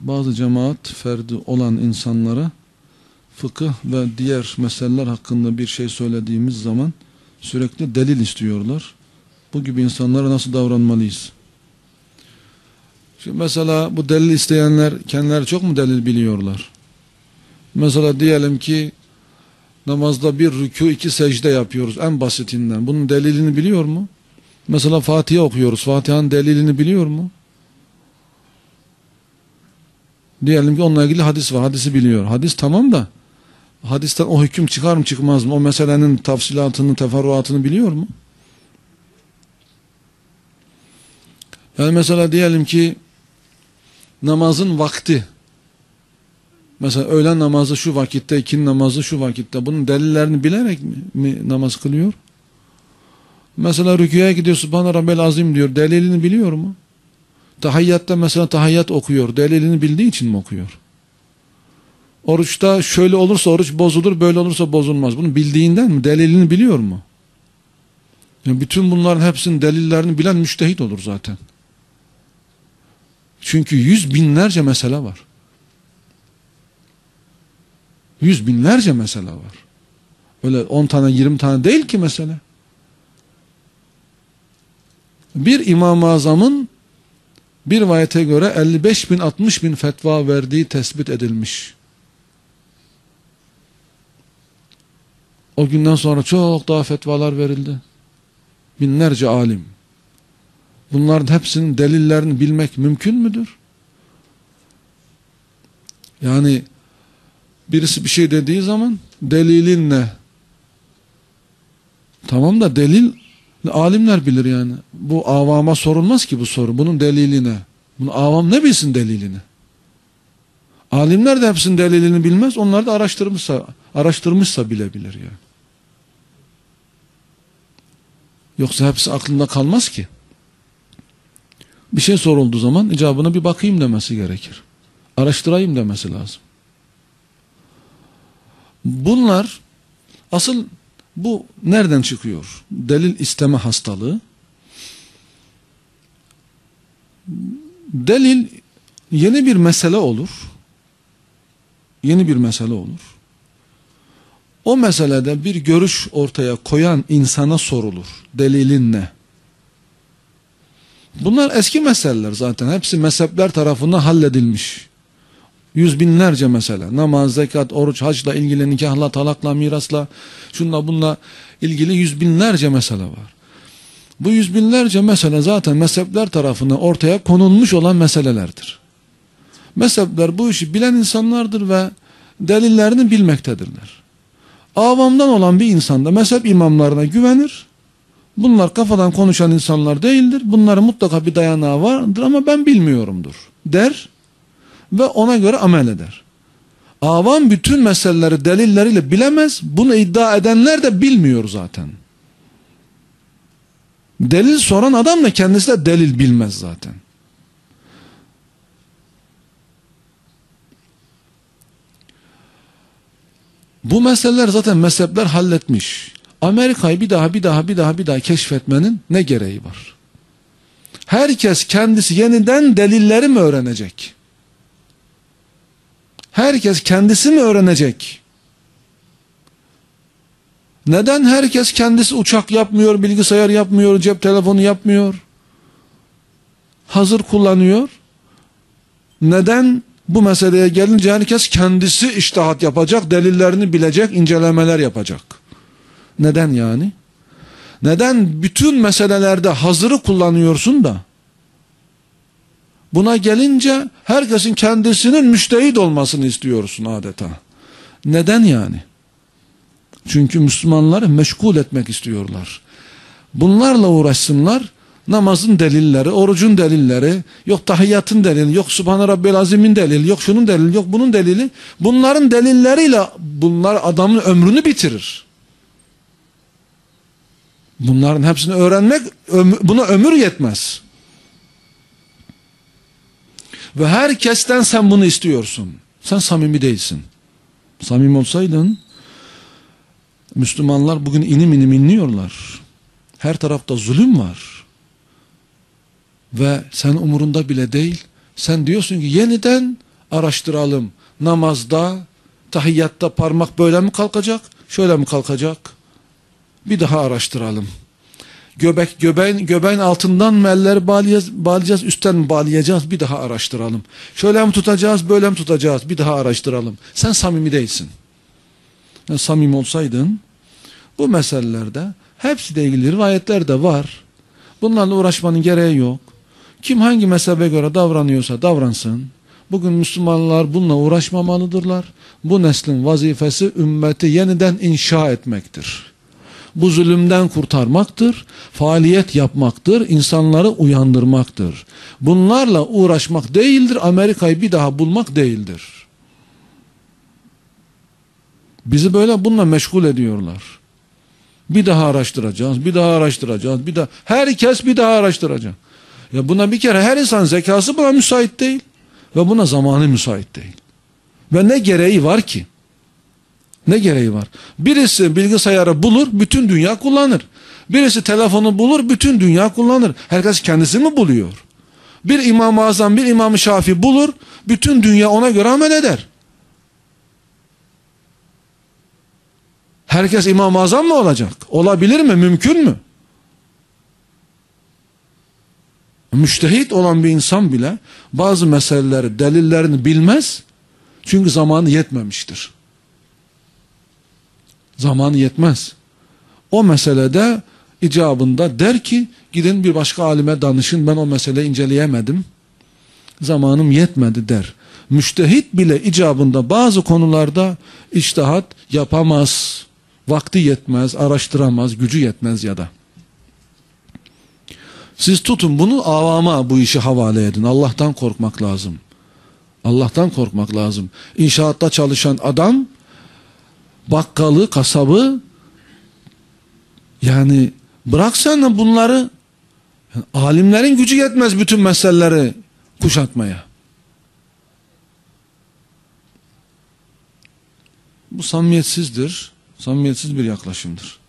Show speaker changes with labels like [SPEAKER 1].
[SPEAKER 1] bazı cemaat ferdi olan insanlara fıkıh ve diğer meseleler hakkında bir şey söylediğimiz zaman sürekli delil istiyorlar. Bu gibi insanlara nasıl davranmalıyız? Şimdi mesela bu delil isteyenler kendileri çok mu delil biliyorlar? Mesela diyelim ki namazda bir rükû iki secde yapıyoruz en basitinden. Bunun delilini biliyor mu? Mesela Fatiha okuyoruz. Fatiha'nın delilini biliyor mu? Diyelim ki onunla ilgili hadis var. Hadisi biliyor. Hadis tamam da hadisten o hüküm çıkar mı çıkmaz mı? O meselenin tafsilatını, teferruatını biliyor mu? Yani mesela diyelim ki namazın vakti mesela öğlen namazı şu vakitte, ikin namazı şu vakitte bunun delillerini bilerek mi, mi namaz kılıyor? Mesela rüküye gidiyor Subhane Rabbel Azim diyor. Delilini biliyor mu? Tahiyyatta mesela tahiyyat okuyor. Delilini bildiği için mi okuyor? Oruçta şöyle olursa oruç bozulur, böyle olursa bozulmaz. Bunu bildiğinden mi? Delilini biliyor mu? Yani bütün bunların hepsinin delillerini bilen müştehit olur zaten. Çünkü yüz binlerce mesele var. Yüz binlerce mesele var. Öyle on tane yirmi tane değil ki mesele. Bir İmam-ı Azam'ın bir rivayete göre 55 bin 60 bin fetva verdiği tespit edilmiş. O günden sonra çok daha fetvalar verildi. Binlerce alim. Bunların hepsinin delillerini bilmek mümkün müdür? Yani birisi bir şey dediği zaman delilin ne? Tamam da delil alimler bilir yani. Bu avama sorulmaz ki bu soru. Bunun delili ne? Bunu avam ne bilsin delilini? Alimler de hepsinin delilini bilmez. Onlar da araştırmışsa, araştırmışsa bilebilir yani. Yoksa hepsi aklında kalmaz ki. Bir şey sorulduğu zaman icabına bir bakayım demesi gerekir. Araştırayım demesi lazım. Bunlar asıl bu nereden çıkıyor? Delil isteme hastalığı. Delil yeni bir mesele olur. Yeni bir mesele olur. O meselede bir görüş ortaya koyan insana sorulur. Delilin ne? Bunlar eski meseleler zaten. Hepsi mezhepler tarafından halledilmiş. Yüz binlerce mesele. Namaz, zekat, oruç, hacla ilgili, nikahla, talakla, mirasla, şunla bunla ilgili yüz binlerce mesele var. Bu yüz binlerce mesele zaten mezhepler tarafından ortaya konulmuş olan meselelerdir. Mezhepler bu işi bilen insanlardır ve delillerini bilmektedirler. Avamdan olan bir insan da mezhep imamlarına güvenir. Bunlar kafadan konuşan insanlar değildir. Bunların mutlaka bir dayanağı vardır ama ben bilmiyorumdur der ve ona göre amel eder. Avam bütün meseleleri delilleriyle bilemez. Bunu iddia edenler de bilmiyor zaten. Delil soran adam da kendisi de delil bilmez zaten. Bu meseleler zaten mezhepler halletmiş. Amerika'yı bir daha bir daha bir daha bir daha keşfetmenin ne gereği var? Herkes kendisi yeniden delilleri mi öğrenecek? Herkes kendisi mi öğrenecek? Neden herkes kendisi uçak yapmıyor, bilgisayar yapmıyor, cep telefonu yapmıyor? Hazır kullanıyor. Neden bu meseleye gelince herkes kendisi iştahat yapacak, delillerini bilecek, incelemeler yapacak? Neden yani? Neden bütün meselelerde hazırı kullanıyorsun da buna gelince herkesin kendisinin müştehit olmasını istiyorsun adeta. Neden yani? Çünkü Müslümanları meşgul etmek istiyorlar. Bunlarla uğraşsınlar. Namazın delilleri, orucun delilleri, yok tahiyyatın delili, yok Subhan Rabbel Azim'in delili, yok şunun delili, yok bunun delili. Bunların delilleriyle bunlar adamın ömrünü bitirir. Bunların hepsini öğrenmek buna ömür yetmez. Ve herkesten sen bunu istiyorsun. Sen samimi değilsin. Samimi olsaydın Müslümanlar bugün inim inim inliyorlar. Her tarafta zulüm var. Ve sen umurunda bile değil. Sen diyorsun ki yeniden araştıralım. Namazda, tahiyyatta parmak böyle mi kalkacak, şöyle mi kalkacak? Bir daha araştıralım. Göbek göbeğin göbeğin altından mı elleri bağlayacağız, bağlayacağız, üstten mi bağlayacağız? Bir daha araştıralım. Şöyle mi tutacağız, böyle mi tutacağız? Bir daha araştıralım. Sen samimi değilsin. Yani samimi olsaydın bu meselelerde hepsiyle ilgili rivayetler de var. Bunlarla uğraşmanın gereği yok. Kim hangi mezhebe göre davranıyorsa davransın. Bugün Müslümanlar bununla uğraşmamalıdırlar. Bu neslin vazifesi ümmeti yeniden inşa etmektir. Bu zulümden kurtarmaktır, faaliyet yapmaktır, insanları uyandırmaktır. Bunlarla uğraşmak değildir, Amerika'yı bir daha bulmak değildir. Bizi böyle bununla meşgul ediyorlar. Bir daha araştıracağız, bir daha araştıracağız, bir daha. Herkes bir daha araştıracak. Ya buna bir kere her insan zekası buna müsait değil. Ve buna zamanı müsait değil. Ve ne gereği var ki? Ne gereği var? Birisi bilgisayarı bulur, bütün dünya kullanır. Birisi telefonu bulur, bütün dünya kullanır. Herkes kendisi mi buluyor? Bir İmam-ı Azam, bir İmam-ı Şafi bulur, bütün dünya ona göre amel eder. Herkes İmam-ı Azam mı olacak? Olabilir mi? Mümkün mü? Müştehit olan bir insan bile bazı meseleleri, delillerini bilmez. Çünkü zamanı yetmemiştir. Zamanı yetmez. O meselede icabında der ki gidin bir başka alime danışın ben o meseleyi inceleyemedim. Zamanım yetmedi der. Müştehit bile icabında bazı konularda içtihat yapamaz. Vakti yetmez, araştıramaz, gücü yetmez ya da. Siz tutun bunu avama bu işi havale edin. Allah'tan korkmak lazım. Allah'tan korkmak lazım. İnşaatta çalışan adam bakkalı, kasabı yani bırak sen bunları yani alimlerin gücü yetmez bütün meseleleri kuşatmaya. Bu samimiyetsizdir. Samimiyetsiz bir yaklaşımdır.